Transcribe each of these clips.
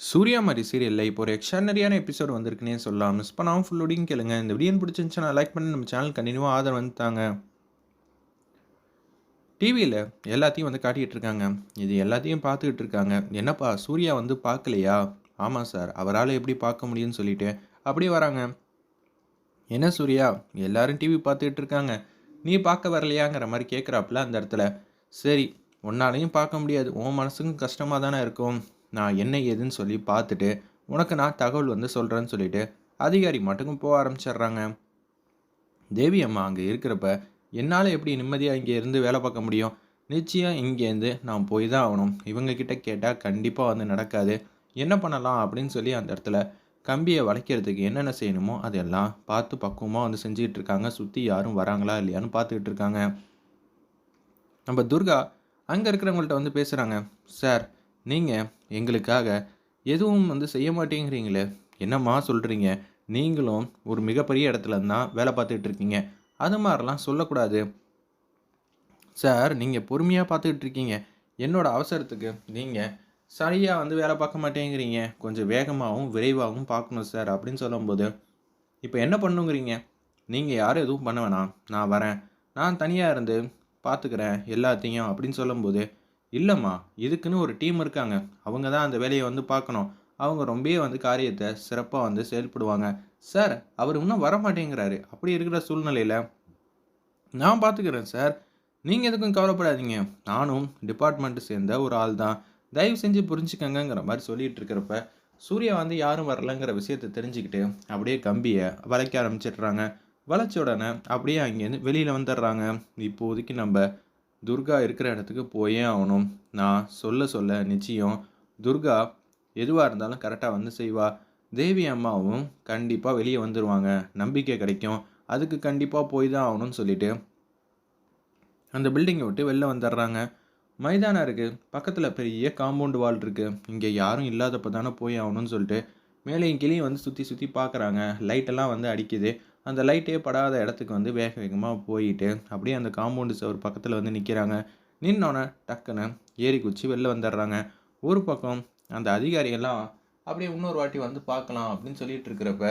சூர்யா மாதிரி சீரியலில் இப்போ ஒரு எக்ஸ்ட்ரானரியான எபிசோட் வந்திருக்குன்னே சொல்லலாம். மிஸ் பண்ணாமல் ஃபுல்லோடையும் கேளுங்க. இந்த வீடியோ பிடிச்சிருந்துச்சுன்னா லைக் பண்ணி நம்ம சேனல் கண்டினியூவாக ஆதரவு வந்துட்டாங்க. டிவியில் எல்லாத்தையும் வந்து காட்டிகிட்டு இருக்காங்க. இது எல்லாத்தையும் பார்த்துக்கிட்டு இருக்காங்க. என்னப்பா சூர்யா வந்து பார்க்கலையா? ஆமாம் சார் அவரால் எப்படி பார்க்க முடியும்னு சொல்லிட்டு அப்படியே வராங்க. என்ன சூர்யா எல்லாரும் டிவி பார்த்துக்கிட்டு இருக்காங்க. நீ பார்க்க வரலையாங்கிற மாதிரி கேட்குறாப்புல அந்த இடத்துல. சரி உன்னாலையும் பார்க்க முடியாது. உன் மனசுக்கும் கஷ்டமாக தானே இருக்கும். நான் என்ன ஏதுன்னு சொல்லி பார்த்துட்டு உனக்கு நான் தகவல் வந்து சொல்கிறேன்னு சொல்லிட்டு அதிகாரி மட்டுக்கும் போக ஆரம்பிச்சிடுறாங்க. தேவி அம்மா அங்கே இருக்கிறப்ப என்னால் எப்படி நிம்மதியாக இங்கே இருந்து வேலை பார்க்க முடியும்? நிச்சயம் இங்கேருந்து நான் போய் தான் ஆகணும். இவங்கக்கிட்ட கேட்டால் கண்டிப்பாக வந்து நடக்காது. என்ன பண்ணலாம்? அப்படின்னு சொல்லி அந்த இடத்துல கம்பியை வளைக்கிறதுக்கு என்னென்ன செய்யணுமோ அதெல்லாம் பார்த்து பக்குவமாக வந்து செஞ்சுக்கிட்டு இருக்காங்க. சுற்றி யாரும் வராங்களா இல்லையான்னு பார்த்துக்கிட்டு இருக்காங்க. நம்ம துர்கா அங்கே இருக்கிறவங்கள்ட்ட வந்து பேசுகிறாங்க சார் நீங்கள் எங்களுக்காக எதுவும் வந்து செய்ய மாட்டேங்கிறீங்களே? என்னம்மா சொல்கிறீங்க நீங்களும் ஒரு மிகப்பெரிய இடத்துல தான் வேலை பார்த்துட்டு இருக்கீங்க. அது மாதிரிலாம் சொல்லக்கூடாது. சார் நீங்கள் பொறுமையாக பார்த்துக்கிட்டு இருக்கீங்க. என்னோடய அவசரத்துக்கு நீங்கள் சரியாக வந்து வேலை பார்க்க மாட்டேங்கிறீங்க. கொஞ்சம் வேகமாகவும் விரைவாகவும் பார்க்கணும் சார் அப்படின்னு சொல்லும்போது இப்போ என்ன பண்ணுங்கிறீங்க? நீங்கள் யாரும் எதுவும் பண்ண வேணாம். நான் வரேன். நான் தனியாக இருந்து பார்த்துக்கிறேன் எல்லாத்தையும் அப்படின்னு சொல்லும்போது இல்லைம்மா இதுக்குன்னு ஒரு டீம் இருக்காங்க. அவங்க தான் அந்த வேலையை வந்து பார்க்கணும். அவங்க ரொம்பவே வந்து காரியத்தை சிறப்பாக வந்து செயல்படுவாங்க. சார் அவர் இன்னும் வர மாட்டேங்கிறாரு அப்படி இருக்கிற சூழ்நிலையில் நான் பார்த்துக்கிறேன் சார். நீங்கள் எதுக்கும் கவலைப்படாதீங்க. நானும் டிபார்ட்மெண்ட்டு சேர்ந்த ஒரு ஆள் தான். தயவு செஞ்சு புரிஞ்சுக்கங்கிற மாதிரி சொல்லிட்டு இருக்கிறப்ப சூர்யா வந்து யாரும் வரலங்கிற விஷயத்தை தெரிஞ்சுக்கிட்டு அப்படியே கம்பியை வளைக்க ஆரம்பிச்சிடுறாங்க. வளைச்ச உடனே அப்படியே அங்கேருந்து வெளியில் வந்துடுறாங்க. இப்போதைக்கு நம்ம துர்கா இருக்கிற இடத்துக்கு போயே ஆகணும். நான் சொல்ல சொல்ல நிச்சயம் துர்கா எதுவாக இருந்தாலும் கரெக்டாக வந்து செய்வா. தேவி அம்மாவும் கண்டிப்பாக வெளியே வந்துடுவாங்க நம்பிக்கை கிடைக்கும். அதுக்கு கண்டிப்பாக போய் தான் ஆகணும்னு சொல்லிட்டு அந்த பில்டிங்கை விட்டு வெளில வந்துடுறாங்க மைதானம் இருக்குது பக்கத்தில் பெரிய காம்பவுண்டு வால் இருக்குது இங்கே யாரும் இல்லாதப்ப தானே போய் ஆகணும்னு சொல்லிட்டு மேலேயும் கிளியும் வந்து சுற்றி சுற்றி பார்க்குறாங்க லைட்டெல்லாம் வந்து அடிக்குது. அந்த லைட்டே படாத இடத்துக்கு வந்து வேக வேகமாக போயிட்டு அப்படியே அந்த காம்பவுண்டு சவர் பக்கத்தில் வந்து நிற்கிறாங்க நின்னோடனே டக்குன்னு ஏறி குச்சி வெளில வந்துடுறாங்க. ஒரு பக்கம் அந்த அதிகாரியெல்லாம் அப்படியே இன்னொரு வாட்டி வந்து பார்க்கலாம் அப்படின்னு சொல்லிட்டு இருக்கிறப்ப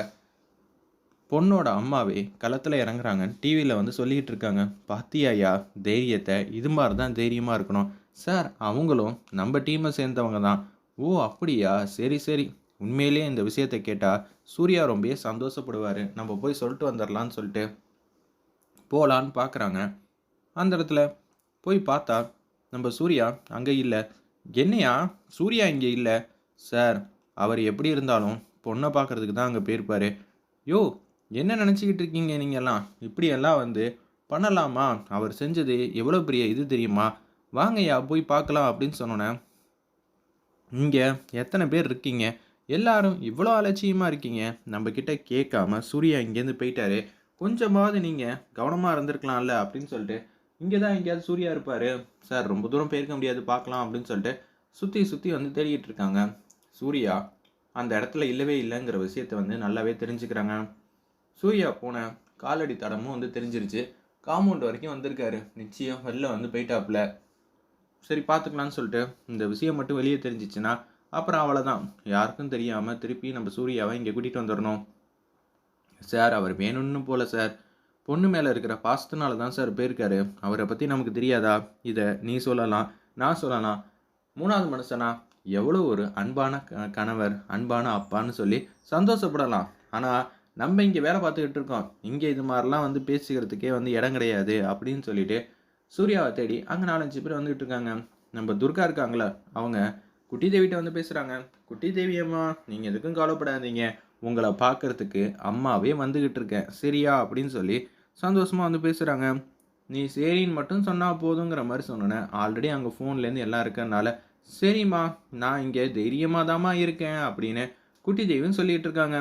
பொண்ணோட அம்மாவே களத்தில் இறங்குறாங்க. டிவியில் வந்து சொல்லிகிட்டு இருக்காங்க. பாத்தியாயா தைரியத்தை இது மாதிரி தான் தைரியமாக இருக்கணும். சார் அவங்களும் நம்ம டீமை சேர்ந்தவங்க தான். ஓ அப்படியா? சரி சரி. உண்மையிலேயே இந்த விஷயத்தை கேட்டால் சூர்யா ரொம்பவே சந்தோஷப்படுவார். நம்ம போய் சொல்லிட்டு வந்துடலான்னு சொல்லிட்டு போகலான்னு பார்க்குறாங்க அந்த இடத்துல போய் பார்த்தா நம்ம சூர்யா அங்கே இல்லை. என்னையா? சூர்யா இங்கே இல்லை. சார் அவர் எப்படி இருந்தாலும் பொண்ணை பார்க்குறதுக்கு தான் அங்கே போயிருப்பார். யோ என்ன நினச்சிக்கிட்டு இருக்கீங்க நீங்கள்லாம் இப்படியெல்லாம் வந்து பண்ணலாமா? அவர் செஞ்சது எவ்வளோ பெரிய இது தெரியுமா? வாங்கய்யா போய் பார்க்கலாம் அப்படின்னு சொன்னோன்னே இங்கே எத்தனை பேர் இருக்கீங்க? எல்லாரும் இவ்வளோ அலட்சியமாக இருக்கீங்க. நம்மக்கிட்ட கேட்காம சூர்யா இங்கேருந்து போயிட்டாரு. கொஞ்சமாவது நீங்கள் கவனமாக இருந்திருக்கலாம்ல அப்படின்னு சொல்லிட்டு இங்கே தான் எங்கேயாவது சூர்யா இருப்பார். சார் ரொம்ப தூரம் போயிருக்க முடியாது பார்க்கலாம் அப்படின்னு சொல்லிட்டு சுற்றி சுற்றி வந்து தேடிக்கிட்டு இருக்காங்க. சூர்யா அந்த இடத்துல இல்லவே இல்லைங்கிற விஷயத்த வந்து நல்லாவே தெரிஞ்சுக்கிறாங்க. சூர்யா போன காலடி தடமும் வந்து தெரிஞ்சிருச்சு. காம்பவுண்ட் வரைக்கும் வந்திருக்காரு. நிச்சயம் வெளில வந்து போயிட்டாப்புல. சரி பார்த்துக்கலான்னு சொல்லிட்டு இந்த விஷயம் மட்டும் வெளியே தெரிஞ்சிச்சுன்னா அப்புறம் அவ்வளோதான் யாருக்கும் தெரியாமல் திருப்பி நம்ம சூர்யாவை இங்கே கூட்டிகிட்டு வந்துடணும் சார் அவர் வேணும்னு போல சார். பொண்ணு மேலே இருக்கிற பாசத்தினால தான் சார் போயிருக்காரு அவரை பற்றி நமக்கு தெரியாதா? இதை நீ சொல்லலாம் நான் சொல்லலாம். மூணாவது மனுஷனா? எவ்வளோ ஒரு அன்பான க- கணவர் அன்பான அப்பான்னு சொல்லி சந்தோஷப்படலாம். ஆனால் நம்ம இங்கே வேலை பார்த்துக்கிட்டு இருக்கோம். இங்கே இது மாதிரிலாம் வந்து பேசிக்கிறதுக்கே வந்து இடம் கிடையாது அப்படின்னு சொல்லிட்டு சூர்யாவை தேடி அங்கே நாலஞ்சு பேர் வந்துக்கிட்டு இருக்காங்க. நம்ம துர்கா இருக்காங்களே அவங்க குட்டி தேவிகிட்ட வந்து பேசுகிறாங்க குட்டி தேவி அம்மா நீங்கள் எதுக்கும் கவலைப்படாதீங்க. உங்களை பார்க்கறதுக்கு அம்மாவே வந்துக்கிட்டு இருக்கேன். சரியா? அப்படின்னு சொல்லி சந்தோஷமாக வந்து பேசுகிறாங்க நீ சரின்னு மட்டும் சொன்னால் போதுங்கிற மாதிரி சொன்னேன். ஆல்ரெடி அங்கே ஃபோன்லேருந்து எல்லாம் இருக்கறனால சரிம்மா நான் இங்கே தைரியமாக தாம்மா இருக்கேன் அப்படின்னு குட்டி தெய்வம் சொல்லிகிட்டு இருக்காங்க.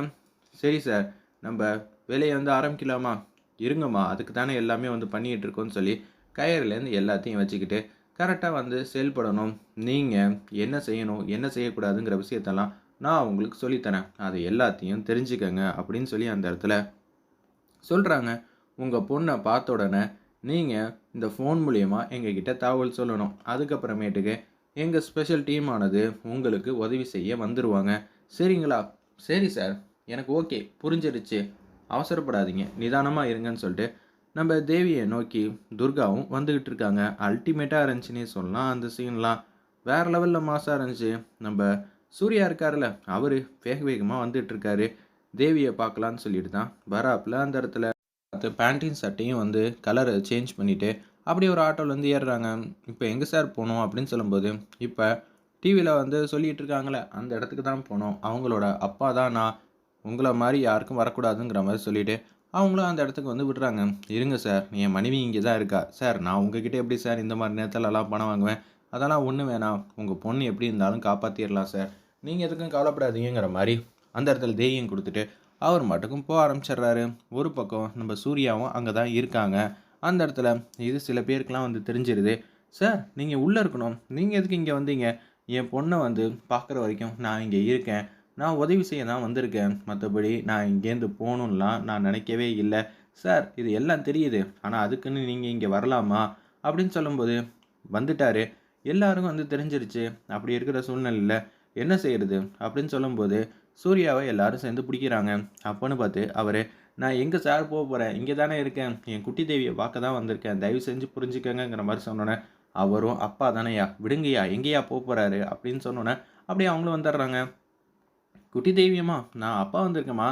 சரி சார் நம்ம வேலையை வந்து ஆரம்பிக்கலாமா? இருங்கம்மா அதுக்கு தானே எல்லாமே வந்து பண்ணிகிட்டு இருக்கோம்னு சொல்லி கயிறுலேருந்து எல்லாத்தையும் வச்சுக்கிட்டு கரெக்டாக வந்து செயல்படணும். நீங்கள் என்ன செய்யணும் என்ன செய்யக்கூடாதுங்கிற விஷயத்தெல்லாம் நான் உங்களுக்கு சொல்லித்தரேன். அதை எல்லாத்தையும் தெரிஞ்சுக்கங்க அப்படின்னு சொல்லி அந்த இடத்துல சொல்கிறாங்க உங்கள் பொண்ணை பார்த்த உடனே நீங்கள் இந்த ஃபோன் மூலயமா எங்ககிட்ட தகவல் சொல்லணும். அதுக்கப்புறமேட்டுக்கு எங்கள் ஸ்பெஷல் டீம் ஆனது உங்களுக்கு உதவி செய்ய வந்துடுவாங்க சரிங்களா? சரி சார் எனக்கு ஓகே புரிஞ்சிருச்சு. அவசரப்படாதீங்க. நிதானமாக இருங்கன்னு சொல்லிட்டு நம்ம தேவியை நோக்கி துர்காவும் வந்துக்கிட்டு இருக்காங்க. அல்டிமேட்டாக இருந்துச்சுன்னே சொல்லலாம். அந்த சீன்லாம் வேறு லெவலில் மாசாக இருந்துச்சு. நம்ம சூர்யா இருக்கார்ல அவர் வேக வேகமாக வந்துட்டு இருக்காரு. தேவியை பார்க்கலான்னு சொல்லிட்டு தான் வராப்பில் அந்த இடத்துல பார்த்து பேண்டின் சட்டையும் வந்து கலரை சேஞ்ச் பண்ணிவிட்டு அப்படியே ஒரு ஆட்டோவில் வந்து ஏறுறாங்க. இப்போ எங்கே சார் போகணும் அப்படின்னு சொல்லும்போது இப்போ டிவியில் வந்து சொல்லிகிட்டு இருக்காங்களே அந்த இடத்துக்கு தான் போனோம். அவங்களோட அப்பா தான் நான். உங்களை மாதிரி யாருக்கும் வரக்கூடாதுங்கிற மாதிரி சொல்லிவிட்டு அவங்களும் அந்த இடத்துக்கு வந்து விடுறாங்க. இருங்க சார் என் மனைவி இங்கே தான் இருக்கா? சார் நான் உங்ககிட்ட எப்படி சார் இந்த மாதிரி நேரத்துலலாம் பணம் வாங்குவேன்? அதெல்லாம் ஒன்றும் வேணாம். உங்கள் பொண்ணு எப்படி இருந்தாலும் காப்பாற்றிடலாம் சார். நீங்கள் எதுக்கும் கவலைப்படாதீங்கிற மாதிரி அந்த இடத்துல தெய்வம் கொடுத்துட்டு அவர் மட்டுக்கும் போக ஆரம்பிச்சிடுறாரு. ஒரு பக்கம் நம்ம சூர்யாவும் அங்கே தான் இருக்காங்க. அந்த இடத்துல இது சில பேருக்குலாம் வந்து தெரிஞ்சிருது. சார் நீங்கள் உள்ளே இருக்கணும். நீங்கள் எதுக்கு இங்கே வந்தீங்க? என் பொண்ணை வந்து பார்க்குற வரைக்கும் நான் இங்கே இருக்கேன். நான் உதவி செய்ய தான் வந்திருக்கேன். மற்றபடி நான் இங்கேருந்து போகணும்லாம் நான் நினைக்கவே இல்லை. சார் இது எல்லாம் தெரியுது. ஆனால் அதுக்குன்னு நீங்கள் இங்கே வரலாமா? அப்படின்னு சொல்லும்போது வந்துட்டாரு. எல்லாருக்கும் வந்து தெரிஞ்சிருச்சு. அப்படி இருக்கிற சூழ்நிலையில் என்ன செய்கிறது அப்படின்னு சொல்லும்போது சூர்யாவை எல்லாரும் சேர்ந்து பிடிக்கிறாங்க. அப்போன்னு பார்த்து அவர் நான் எங்கே சார் போக போகிறேன் இங்கே தானே இருக்கேன். என் குட்டி தேவியை பார்க்க தான் வந்திருக்கேன். தயவு செஞ்சு புரிஞ்சுக்கங்கிற மாதிரி சொன்னோன்னே அவரும் அப்பா தானேயா? விடுங்கய்யா. எங்கேயா போக போகிறாரு அப்படின்னு சொன்னோன்னே அப்படியே அவங்களும் வந்துடுறாங்க. குட்டி தெய்வியம்மா. நான் அப்பா வந்திருக்கேம்மா.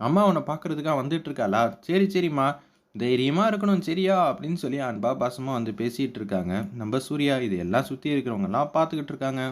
அம்மா உன்னை பார்க்கறதுக்காக வந்துட்டு இருக்காளா சரி சரிம்மா. தைரியமாக இருக்கணும் சரியா? அப்படின்னு சொல்லி அன்பா பாசமாக வந்து பேசிகிட்டு இருக்காங்க நம்ம சூர்யா இது எல்லாம் சுற்றி இருக்கிறவங்கலாம் பார்த்துக்கிட்டு இருக்காங்க